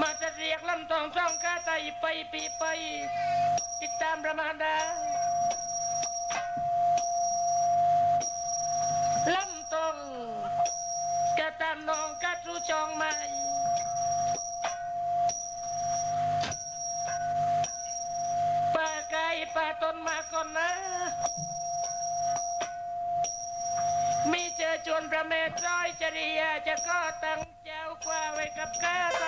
มาจะเรียกลำตองจ้องกาไตไปปีไป ติดตามประมาณดาลำตองกะตามน้องกะจูจองใหม่ป่าไก่ป่าต้นมาก่อนนะ มีเจวนประเมตร้อยจริยาจะก็ตั้งเจ้ากว่าไว้กับข้าไป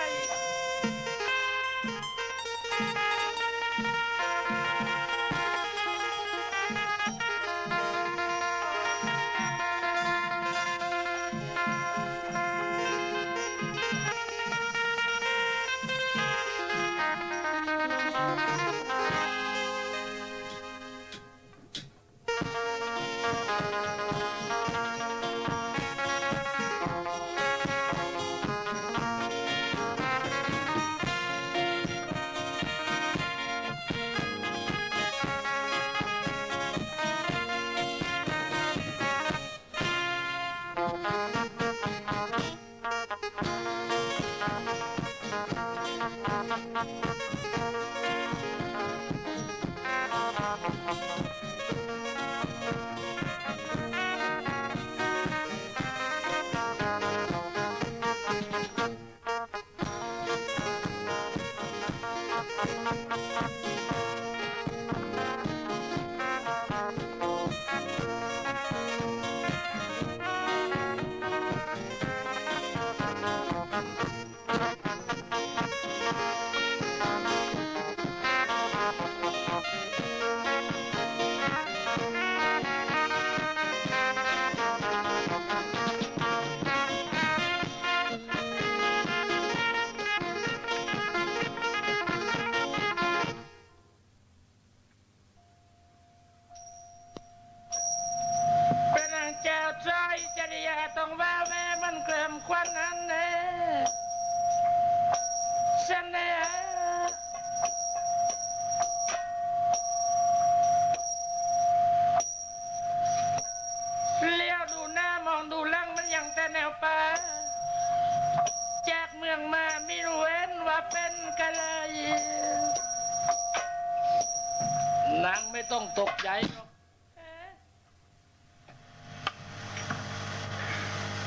ต้องตกใจหรอก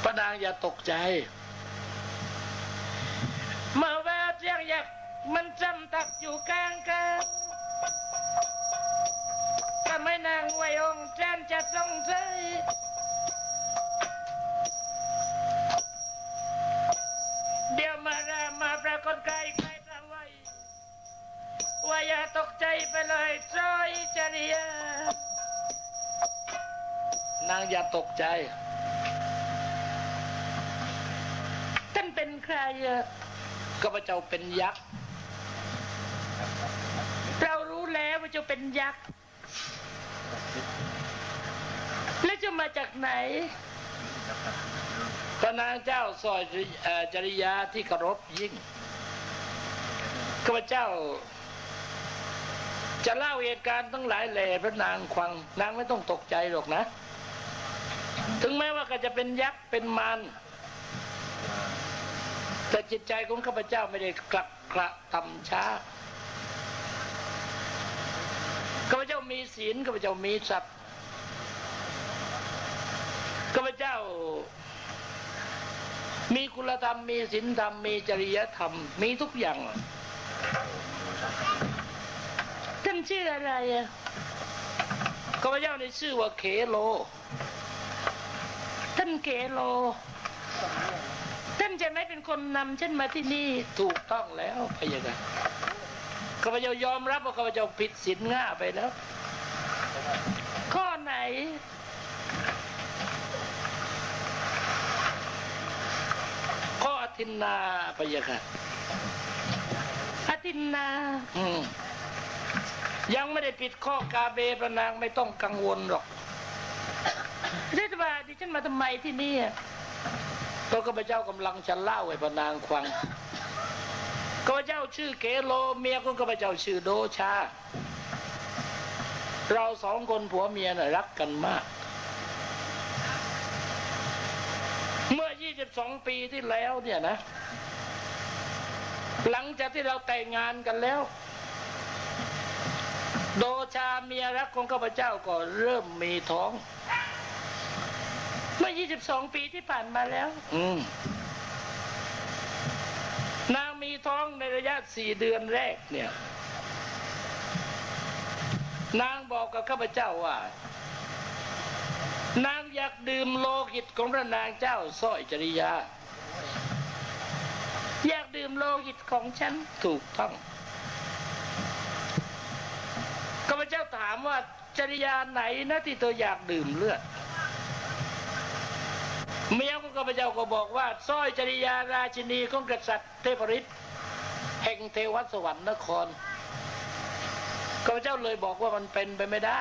ป้านางอย่าตกใจ มาแววเจียงยักมันจำตักอยู่กลางกันทำให้นางไวยองแจนจะสงสัยเดี๋ยวมารามาปรากฏกายใครทางไว้ว่าอย่าตกใจไปเลยเจอ ยจริยานางอย่าตกใจ ท่านเป็นใครอะก็พระเจ้าเป็นยักษ์ เรารู้แล้วว่าเจ้าเป็นยักษ์ แล้วจะมาจากไหน พระนางเจ้าซอยเอ่อจริยาที่เคารพยิ่งข้าพเจ้า จะเล่าเหตุการณ์ทั้งหลายแหล่พระนางควังนางไม่ต้องตกใจหรอกนะ ถึงแม้ว่าก็จะเป็นยักษ์เป็นมารแต่จิตใจของข้าพเจ้าไม่ได้กลับกระทำช้าข้าพเจ้ามีศีลข้าพเจ้ามีทรัพย์ข้าพเจ้า มีคุณธรรมมีศีลธรรมมีจริยธรรม มีทุกอย่าง ท่าน ชื่ออะไรอะข้าพเจ้าในชื่อว่าเขโล ท่านเขโล ท่านจะไม่เป็นคนนำฉันมาที่นี่ถูกต้องแล้วพะยะค่ะข้าพเจ้ายอมรับว่าข้าพเจ้าผิดศีลง่าไปแล้ว ข้อไหน ข้ออธินนาพะยะค่ะอธินนา อืม ยังไม่ได้ผิดข้อกาเบประนางไม่ต้องกังวลหรอกเรียกว่าดิฉันมาทำไมที่นี่ก็ข้าพเจ้ากำลังจะเล่าให้พระนางฟังข้าพเจ้าชื่อเกโลเมียของข้าพเจ้าชื่อโดชา เราสองคนผัวเมียน่ะรักกันมาก เมื่อ 22 ปีที่แล้วเนี่ยนะ หลังจากที่เราแต่งงานกันแล้ว โดชาเมียรักของข้าพเจ้าก็เริ่มมีท้อง เมื่อ 22 ปีที่ผ่านมาแล้ว อืมนางมีท้องในระยะสี่เดือนแรกเนี่ย นางบอกกับข้าพเจ้าว่า นางอยากดื่มโลหิตของพระนางเจ้าสร้อยจริยา อยากดื่มโลหิตของฉันถูกต้องข้าพเจ้า ถามว่าจริยาไหนนะที่เธออยากดื่มเลือดเมียของข้าพเจ้าก็บอกว่าสร้อยจริยาราชินีของกษัตริย์เทพฤทธิ์แห่งเทวสวรรค์นครข้าพเจ้าเลยบอกว่ามันเป็นไปไม่ได้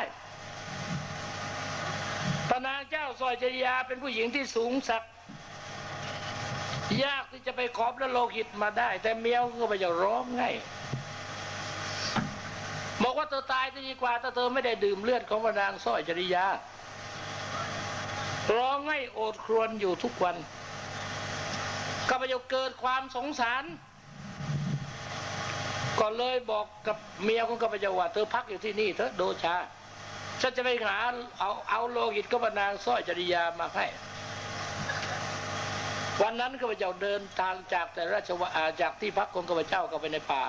พระนางเจ้าสร้อยจริยาเป็นผู้หญิงที่สูงสักดิ์ยากที่จะไปขอบและโลหิตมาได้ แต่เมียของข้าพเจ้าร้องไห้ บอกว่าเธอตายจะดีกว่าถ้าเธอไม่ได้ดื่มเลือดของพระนางสร้อยจริยาร้องให้โอดครวญอยู่ทุกวันข้าพเจ้าเกิดความสงสาร ก็เลยบอกกับเมียของข้าพเจ้าว่าเธอพักอยู่ที่นี่เถอะโดชาฉันจะไปหาเอาเอาโลหิตกับนางสร้อยจริยามาให้วันนั้นข้าพเจ้าเดินทางจากแต่ราชวาจากที่พักของข้าพเจ้าก็ไปในป่า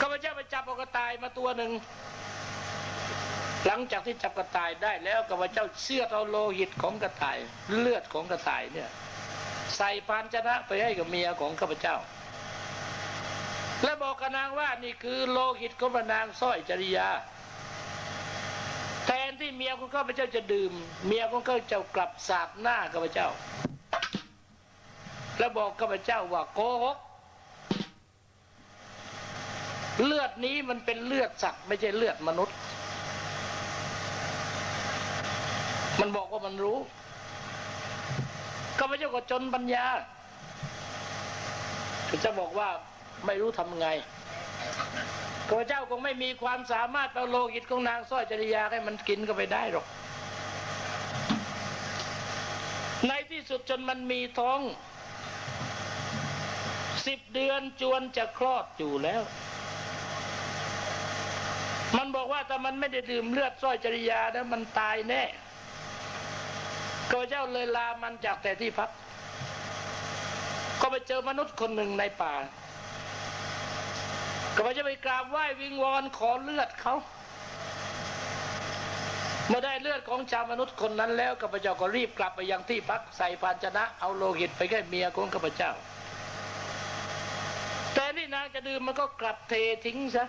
ข้าพเจับกระต่ายมาตัวหนึ่ง หลังจากที่จับกระต่ายได้แล้วข้าเจ้าเชื่อเอาโลหิตของกระต่าย เลือดของกระต่ายเนี่ยใส่ภานชนะไปให้กับเมียของข้าพเจ้า และบอกกับนางว่านี่คือโลหิตของพระนางสร้อยจริยา แทนที่เมียของข้าพเจ้าจะดื่ม เมียของข้าพเจ้ากลับสาดหน้าข้าพเจ้า และบอกข้าพเจ้าว่าโกหก เลือดนี้มันเป็นเลือดสัตว์ไม่ใช่เลือดมนุษย์ มันบอกว่ามันรู้ข้าพเจ้าก็จนปัญญาก็จะบอกว่าไม่รู้ทำไงข้าพเจ้าคงไม่มีความสามารถเอาโลหิตของนางสร้อยจริยาให้มันกินก็ไปได้หรอก ในที่สุดจนมันมีท้องสิบเดือนจวนจะคลอดอยู่แล้ว มันบอกว่าถ้ามันไม่ได้ดื่มเลือดสร้อยจริยานะมันตายแน่ข้าพเจ้าเลยลามันจากแต่ที่พัก ก็ไปเจอมนุษย์คนหนึ่งในป่า ก็ไปจะไปกราบไหว้วิงวอนขอเลือดเขาเมื่อได้เลือดของชาวมนุษย์คนนั้นแล้วข้าพเจ้าก็รีบกลับไปยังที่พักใส่ภาชนะ เอาโลหิตไปให้เมียของข้าพเจ้า แต่นี่นางจะดื่มมันก็กลับเททิ้งซะ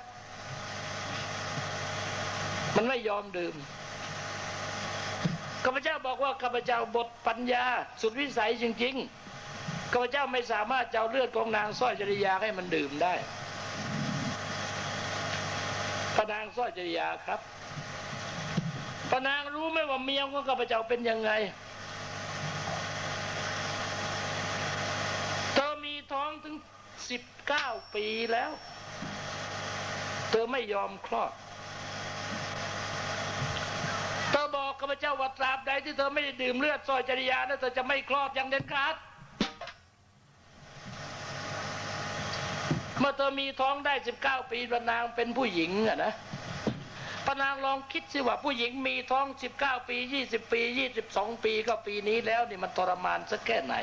มันไม่ยอมดื่มข้าพเจ้าบอกว่าข้าพเจ้าบทปัญญา สุดวิสัยจริงๆข้าพเจ้าไม่สามารถเจะเอาเลือดของนางสร้อยจริยาให้มันดื่มได้พระนางสร้อยจริยาครับพระนางรู้ไหมว่าเมียของข้าพเจ้าเป็นยังไงเธอมีท้องถึงสิบเก้าปีแล้ว เธอไม่ยอมคลอด เธอบอกข้าพเจ้าว่าตราบใดที่เธอไม่ได้ดื่มเลือดซอยจริยานะเธอจะไม่คลอดอย่างเด็ดขาดเมื่อเธอมีท้องได้สิบเก้าปีพระนางเป็นผู้หญิงอะนะพระนางลองคิดสิว่าผู้หญิงมีท้องสิบเก้าปียี่สิบปียี่สิบสองปีก็ปีนี้แล้วนี่มันทรมานสักแค่ไหน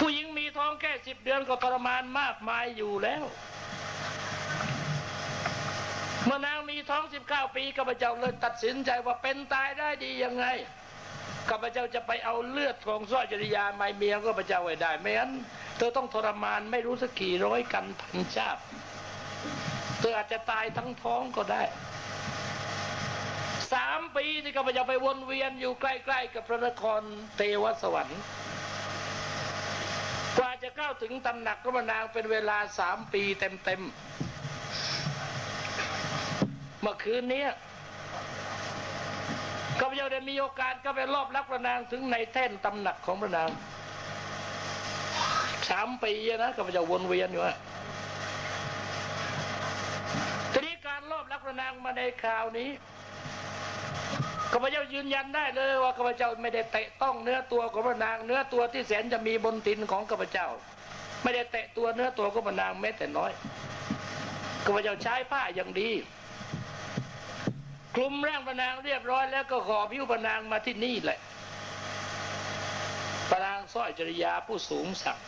ผู้หญิงมีท้องแค่สิบเดือนก็ทรมานมากมายอยู่แล้ว เมื่อนางมี ท้องสิบเก้าปีข้าพเจ้าเลยตัดสินใจว่าเป็นตายได้ดียังไงข้าพเจ้าจะไปเอาเลือดของสร้อยจริยาไม่เมียข้าพเจ้าไว้ได้ไม่งั้นเธอต้องทรมานไม่รู้สักกี่ร้อยกันพันชาติเธออาจจะตายทั้งท้องก็ได้สามปีที่ข้าพเจ้าไปวนเวียนอยู่ใกล้ ๆ กับพระนครเทวสวรรค์กว่าจะเข้าถึงตำหนักพระนางเป็นเวลาสามปีเต็มๆ มื่อคืนนี้ข้าพเจ้าได้มีโอกาสก็ไปรอบรับพระนางถึงในแท่นตำหนักของพระนางสามปีนะข้าพเจ้าวนเวียนอยู่อะทีนี้การรอบรับพระนางมาในคราวนี้ข้ข้าพเจ้ายืนยันได้เลยว่าข้าพเจ้าไม่ได้เตะต้องเนื้อตัวของพระนาง เนื้อตัวที่แสนจะมีบนตินของข้าพเจ้า ไม่ได้เตะตัวเนื้อตัวของพระนางแม้แต่น้อยข้าพเจ้าใช้ผ้าอย่างดี คลุมร่างพนางเรียบร้อยแล้วก็ขอพิวพนางมาที่นี่แหละพนางสร้อยจริยาผู้สูงศักดิ์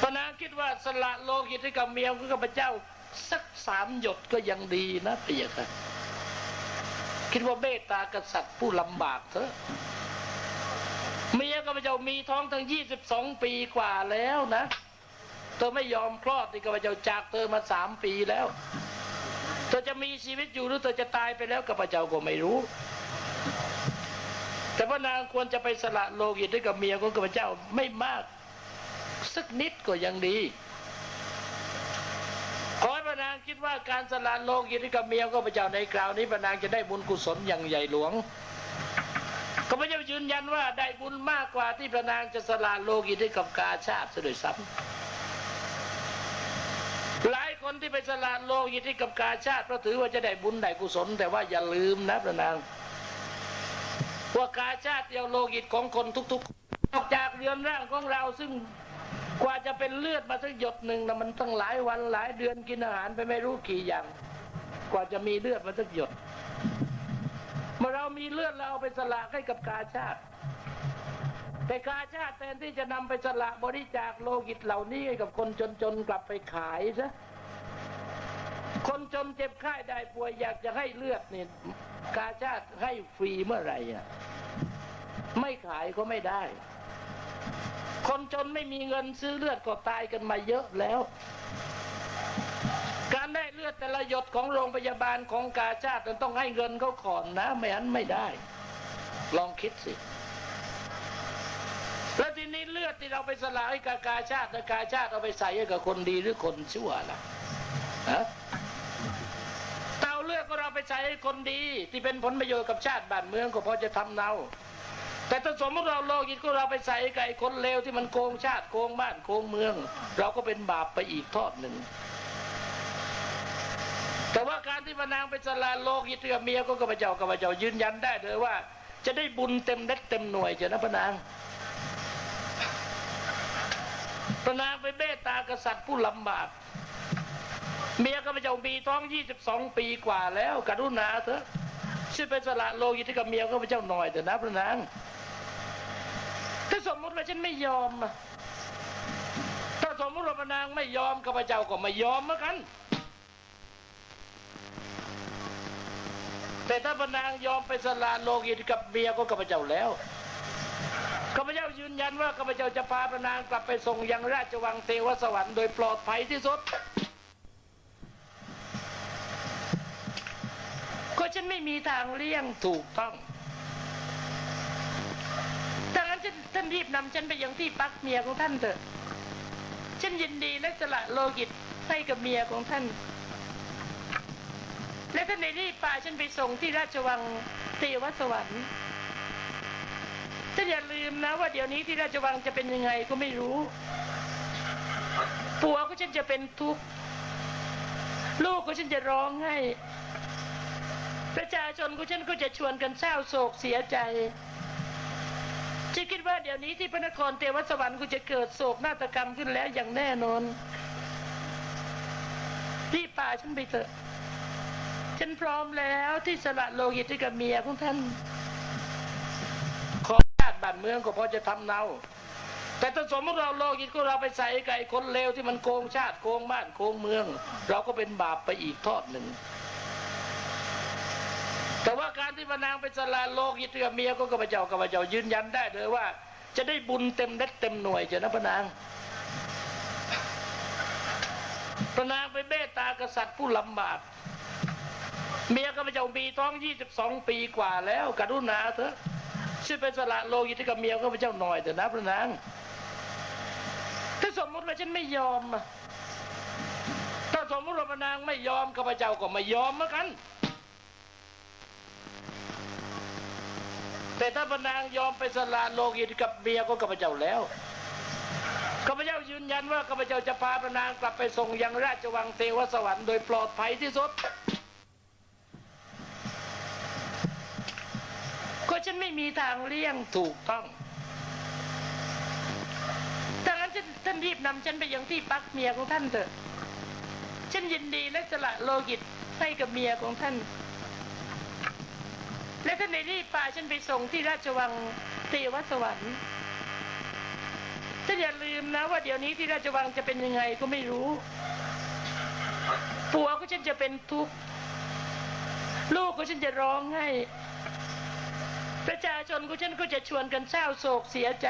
พนางคิดว่าสละโลกิตให้กับเมียของข้าพเจ้า สักสามหยดก็ยังดีนะพะยะค่ะคิดว่าเมตากษัตริย์ผู้ลำบากเถอะเมียข้าพเจ้ามีท้องทั้งยี่สิบสองปีกว่าแล้วนะเธอไม่ยอมคลอดที่ข้าพเจ้าจากเธอมาสามปีแล้ว เธอจะมีชีวิตอยู่หรือเธอจะตายไปแล้วข้าพระเจ้าก็ไม่รู้ แต่ว่านางควรจะไปสละโลกิตให้กับเมียของข้าพเจ้าไม่มาก สักนิดก็ยังดีขอให้พระนางคิดว่าการสละโลกิตให้กับเมียของข้าพเจ้าในคราวนี้พระนางจะได้บุญกุศลอย่างใหญ่หลวงข้าพเจ้ายืนยันว่าได้บุญมากกว่าที่พระนางจะสละโลกิตให้กับกาชาติเสียด้วยซ้ำ คนที่ไปสละโลกิตให้กับกาชาติเพราะถือว่าจะได้บุญได้กุศล แต่ว่าอย่าลืมนะพระนางว่ากาชาติเดียวโลกิตของคนทุกๆออกจากเรือนร่างของเราซึ่งกว่าจะเป็นเลือดมาสักหยดหนึ่งนะมันตั้งหลายวันหลายเดือนกินอาหารไปไม่รู้กี่อย่าง กว่าจะมีเลือดมาสักหยด เมื่อเรามีเลือดเราเอาไปสละให้กับกาชาติ แต่กาชาติแทนที่จะนำไปสละบริจาคโลกิตเหล่านี้ให้กับคนจนๆกลับไปขายซะ คนจนเจ็บไข้ได้ป่วยอยากจะให้เลือดนี่กาชาติให้ฟรีเมื่อไหร่อะไม่ขายก็ไม่ได้ คนจนไม่มีเงินซื้อเลือดก็ตายกันมาเยอะแล้ว การได้เลือดแต่ละหยดของโรงพยาบาลของกาชาติมันต้องให้เงินเขาก่อนนะ ไม่งั้นไม่ได้ ลองคิดสิ แล้วทีนี้เลือดที่เราไปสละให้กับกาชาติกาชาติเอาไปใส่กับคนดีหรือคนชั่วล่ะฮะเตา เอาไปใช้ให้คนดีที่เป็นผลประโยชน์กับชาติบ้านเมืองก็พอจะทำเนาแต่ถ้าสมมติเราโลกิตก็เราไปใส่ให้กับไอ้คนเลวที่มันโกงชาติโกงบ้านโกงเมือง เราก็เป็นบาปไปอีกทอดหนึ่ง แต่ว่าการที่พระนางไปสละโลกิตกับเมียก็ข้าพเจ้าข้าพเจ้ายืนยันได้เลยว่า จะได้บุญเต็มเด็ดเต็มหน่วยเจ้านะพระนางพระนางไปเมตตากษัตริย์ผู้ลำบาก เมียข้าพเจ้ามีท้อง22ปีกว่าแล้วกรุณาเถอะช่วยไปสละโลกิตให้กับเมียข้าพเจ้าหน่อยเถอะนะพระนางถ้าสมมติว่าฉันไม่ยอมถ้าสมมติว่าพระนางไม่ยอมข้าพเจ้าก็ไม่ยอมเหมือนกัน แต่ถ้าพระนางยอมไปสละโลกิตกับเมียก็ข้าพเจ้าแล้วข้าพเจ้ายืนยันว่าข้าพเจ้าจะพาพระนางกลับไปส่งยังราชวังเทวสวรรค์โดยปลอดภัยที่สุด ก็ฉันไม่มีทางเลี่ยงถูกต้องดังนั้นฉันท่านรีบนำฉันไปยังที่พักเมียของท่านเถอะ ฉันยินดีและสละโลกิตให้กับเมียของท่าน และท่านในรีบพาฉันไปส่งที่ราชวังเทวสวรรค์ท่านอย่าลืมนะว่าเดี๋ยวนี้ที่ราชวังจะเป็นยังไงก็ไม่รู้ผัวก็ฉันจะเป็นทุกข์ลูกก็ฉันจะร้องไห้ ประชาชนของฉันก็จะชวนกันเศร้าโศกเสียใจฉันคิดว่าเดี๋ยวนี้ที่พระนครเทวสวรรค์ก็จะเกิดโศกนาฏกรรมขึ้นแล้วอย่างแน่นอนรีบป่าฉันไปเถอะ ฉันพร้อมแล้วที่สละโลหิตให้กับเมียของท่าน ขอชาติบ้านเมืองก็พอจะทำเนา แต่ถ้าสมมติเราโลกิตก็เราไปใส่ไก่คนเลวที่มันโกงชาติโกงบ้านโกงเมือง เราก็เป็นบาปไปอีกทอดหนึ่ง แต่ว่าการที่พระนางไปสละโลกิตกับเมียก็ข้าพเจ้าข้าพเจ้ายืนยันได้เลยว่า จะได้บุญเต็มเด็ดเต็มหน่วยเจ้านะพระนางพระนางไปเมตตากษัตริย์ผู้ลำบากเมียข้าพเจ้ามีท้อง22ปีกว่าแล้วกรุณาเถอะช่วยไปสละโลกิตให้กับเมียข้าพเจ้าหน่อยเถอะนะพระนางถ้าสมมติว่าฉันไม่ยอมถ้าสมมติว่าพระนางไม่ยอมข้าพเจ้าก็ไม่ยอมเหมือนกัน แต่ถ้าพระนางยอมไปสละโลกิตกับเมียก็ข้าพเจ้าแล้วข้าพเจ้ายืนยันว่าข้าพเจ้าจะพาพระนางกลับไปส่งยังราชวังเทวสวรรค์โดยปลอดภัยที่สุดฉันไม่มีทางเลี่ยงถูกต้องดังนั้นท่านรีบนำฉันไปยังที่พักเมียของท่านเถอะ ฉันยินดีและสละโลกิตให้กับเมียของท่าน และท่านในรีบพาฉันไปส่งที่ราชวังเทวสวรรค์ท่านอย่าลืมนะว่าเดี๋ยวนี้ที่ราชวังจะเป็นยังไงก็ไม่รู้ผัวก็ฉันจะเป็นทุกข์ลูกก็ฉันจะร้องให้ ประชาชนก็ฉันก็จะชวนกันเศร้าโศกเสียใจ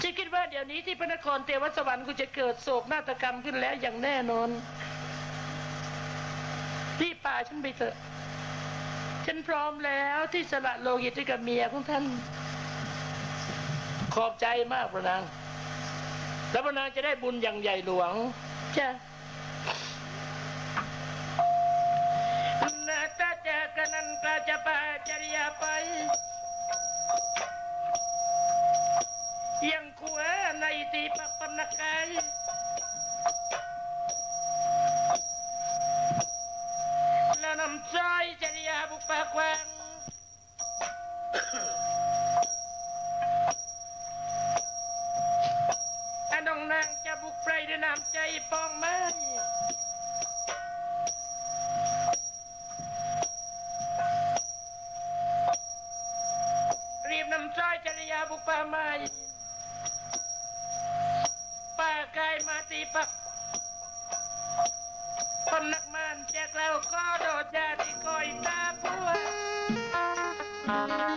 ฉันคิดว่าเดี๋ยวนี้ที่พระนครเทวสวรรค์ก็จะเกิดโศกนาฏกรรมขึ้นแล้วอย่างแน่นอนรีบป่าฉันไปเถอะ ฉันพร้อมแล้วที่สละโลหิตให้กับเมียของท่าน ขอบใจมากพระนาง แล้วพระนางจะได้บุญอย่างใหญ่หลวงจ้ะ เ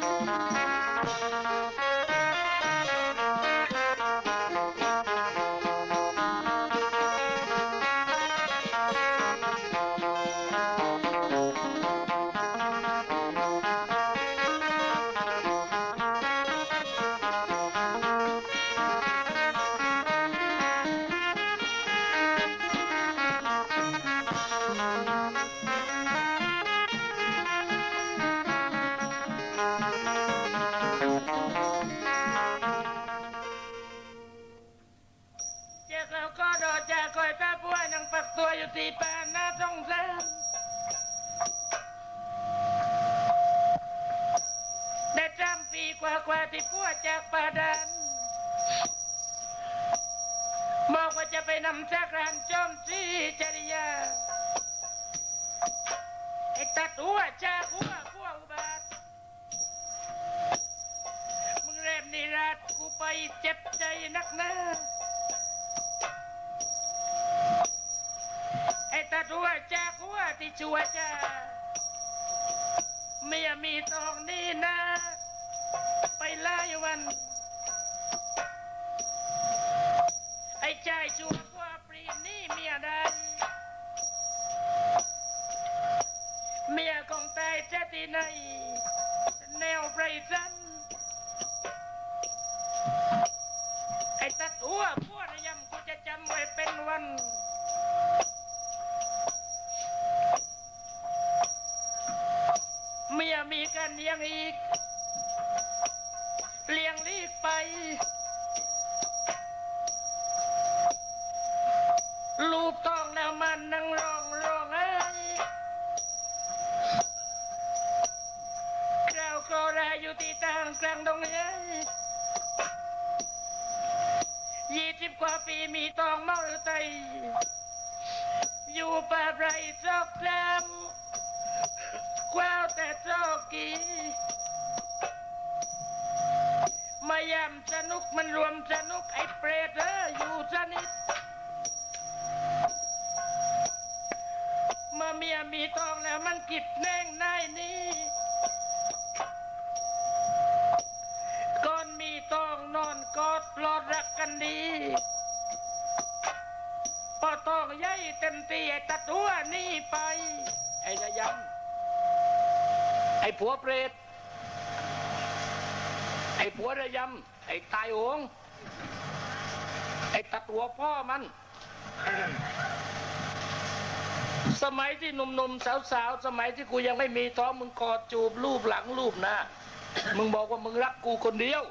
กป่าดันบอกว่าจะไปนำจากรานจอมซีจริยาไอ้ตัดหัวจาหัวหัวอุบาทมึงเรมนิราชกูไปเจ็บใจนักหนาไอ้ตาตัวจาหัวที่ชัวจ้าเมียมีตองนี่นะ ไปไล่วัน ไอ้ใจชัวกว่าปรีนี่เมียใดเมียของตายจะที่ไหนแนวไรสันไอ้ตัดหัวพวกระยำกูจะจำไว้เป็นวัน มื่อเมียมีทองแล้วมันกิบแน่งนนี้ก่อนมีทองนอนกอดปลอดรักกันดีพอทองใหญ่เต็มตีไอ้ตะตัวนี่ไป ไอ้ระยำไอ้ผัวเปรตไอ้ผัวระยำไอ้ตายโหงไอ้ตัดหัวพ่อมัน สมัยที่หนุ่มๆสาวๆสมัยที่กูยังไม่มีท้องมึงกอดจูบรูปหลังรูปหน้ามึงบอกว่ามึงรักกูคนเดียว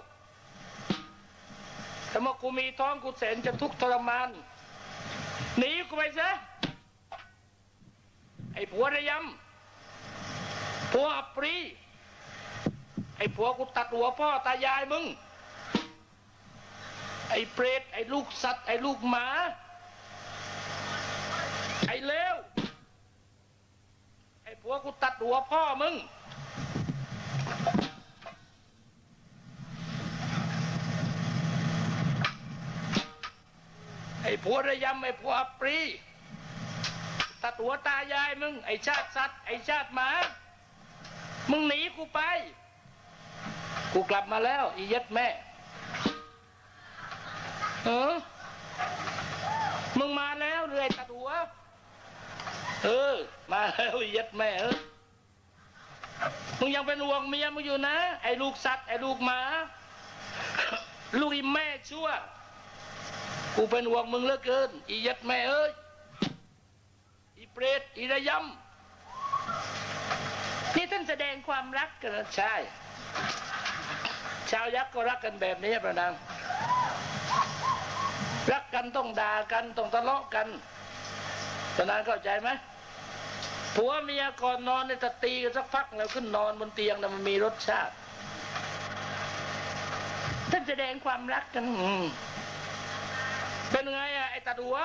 แต่เมื่อกูมีท้องกูแสนจะทุกข์ทรมานหนีกูไปซะไอ้ผัวระยำผัวอัปรีไอ้ผัวกูตัดหัวพ่อตายายมึง ไอ้เปรตไอ้ลูกสัตว์ไอ้ลูกหมา ไอ้เลวัวกูตัดหัวพ่อมึง ไอ้ผัวระยำไอ้ผัวอปรี ตัดหัวตายายมึง ไอ้ชาติสัตว์ ไอ้ชาติหมา มึงหนีกูไป กูกลับมาแล้ว อีเย็ดแม่ เออมึงมาแล้วเรื่อยตัดหัว เออ มาแล้วย็ดแม่เออมึงยังเป็นห่วงเมียมึงอยู่นะ ไอ้ลูกสัตว์ไอ้ลูกหมา ลูกอีแม่ชั่ว กูเป็นห่วงมึงเหลือเกิน อีย็ดแม่เอ้ย อีเปรตอีระยำนี่ท่านแสดงความรักกันใช่ ชาวยักษ์ก็รักกันแบบนี้ประนางรักกันต้องด่ากันต้องทะเลาะกันประนางเข้าใจไหม ผัวเมียก่อนนอนเนี่ยจะตีกันสักพักแล้วขึ้นนอนบนเตียงนะมันมีรสชาติ ท่านแสดงความรักกันเป็นไงอะไอ้ตาดัว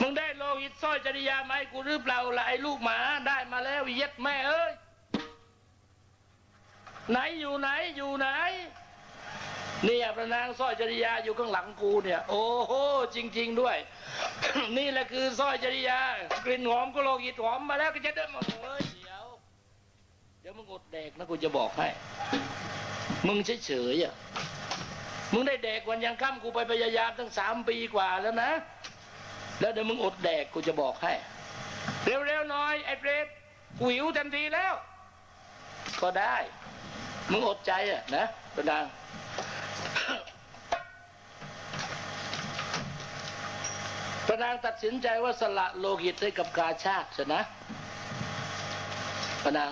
มึงได้โลหิตสร้อยจริยาไหมกูหรือเปล่าล่ะไอ้ลูกหมาได้มาแล้วเย็ดแม่เอ้ยไหนอยู่ไหนอยู่ไหน เนี่ยพระนางสร้อยจริยาอยู่ข้างหลังกูเนี่ย โอ้โหจริง ๆ ด้วย นี่แหละคือสร้อยจริยากลิ่นหอมก็โลหิตหอมมาแล้วก็จะเดินมาเฮ้ยเดี๋ยวเดี๋ยวมึงอดแดกนะกูจะบอกให้ มึงเฉยๆอะมึงได้แดกวันยังค่ำกูไปพยายามตั้งสามปีกว่าแล้วนะ แล้วเดี๋ยวมึงอดแดกกูจะบอกให้ เร็วๆหน่อยไอ้เปรตกูหิวเต็มทีแล้ว ก็ได้ มึงอดใจอะนะประดาง ประดางตัดสินใจว่าสละโลหิตให้กับกาชาติชนะประดาง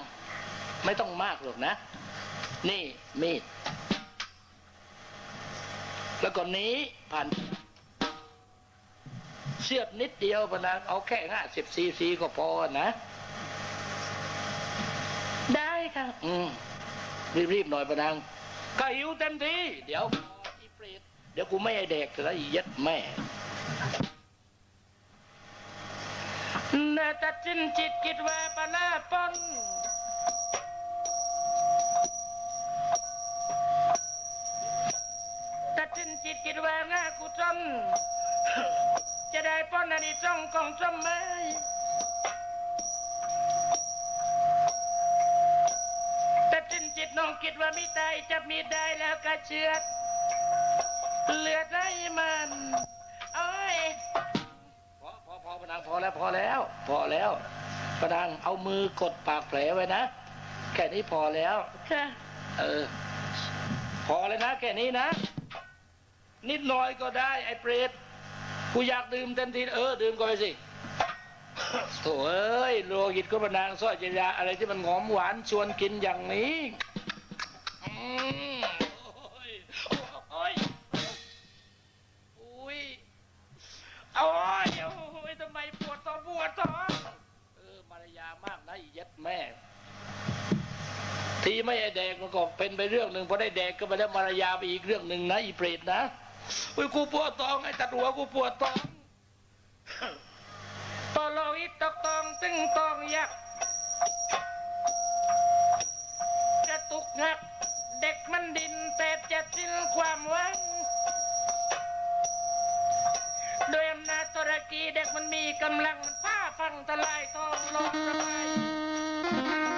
ไม่ต้องมากหรอกนะ นี่มีด แล้วก็หนี้ผ่านเสียบนิดเดียวประดางเอาแค่ห้าสิบซีซีก็พอนะ ได้ค่ะอืมรีบๆหน่อยประดังก็หิวเต็มทีเดี๋ยวอีเปรตเดี๋ยวกูไม่ให้เด็กแล้วย็ดแม่ น่าตัดสินจิตกิดแวปะน้าปนตัดสินจิตกิดแวหน้ากูจนจะได้ป้อนอันนี้จ้องกองจมไหมแต่จินจิตน้องคิดว่ามีตายจะมีได้แล้วก็เชือดเหลือได้มัน พอแล้วพอแล้ว พอแล้ว ประดังเอามือกดปากแผลไว้นะ แค่นี้พอแล้วค่ะเออ พอเลยนะ แค่นี้นะ นิดหน่อยก็ได้ ไอ้เปรตกูอยากดื่มเต็มทีเออ ดื่มก็ไปสิโถ่เอ้ยโลหิตก็ประนางสร้อยจริยาอะไรที่มันหอมหวานชวนกินอย่างนี้ วดท้องเออมารยามากนะอีเย็ดแม่ ทีไม่ให้แดกมันก็เป็นไปเรื่องหนึ่งพอได้แดกก็ไปได้มารยาไปอีกเรื่องหนึ่งนะอีเปรตนะอุ้ยกูปวดท้องไอ้ตัดหัวกูปวดท้องตอโลอิตกตองตึงตองยักษ์กระตุกหัก เด็กมันดินแต่จะสิ้นความหวังโดยอำนาจตรกีเด็กมันมีกำลังมัน ฟังตะไลต้องลงระบาย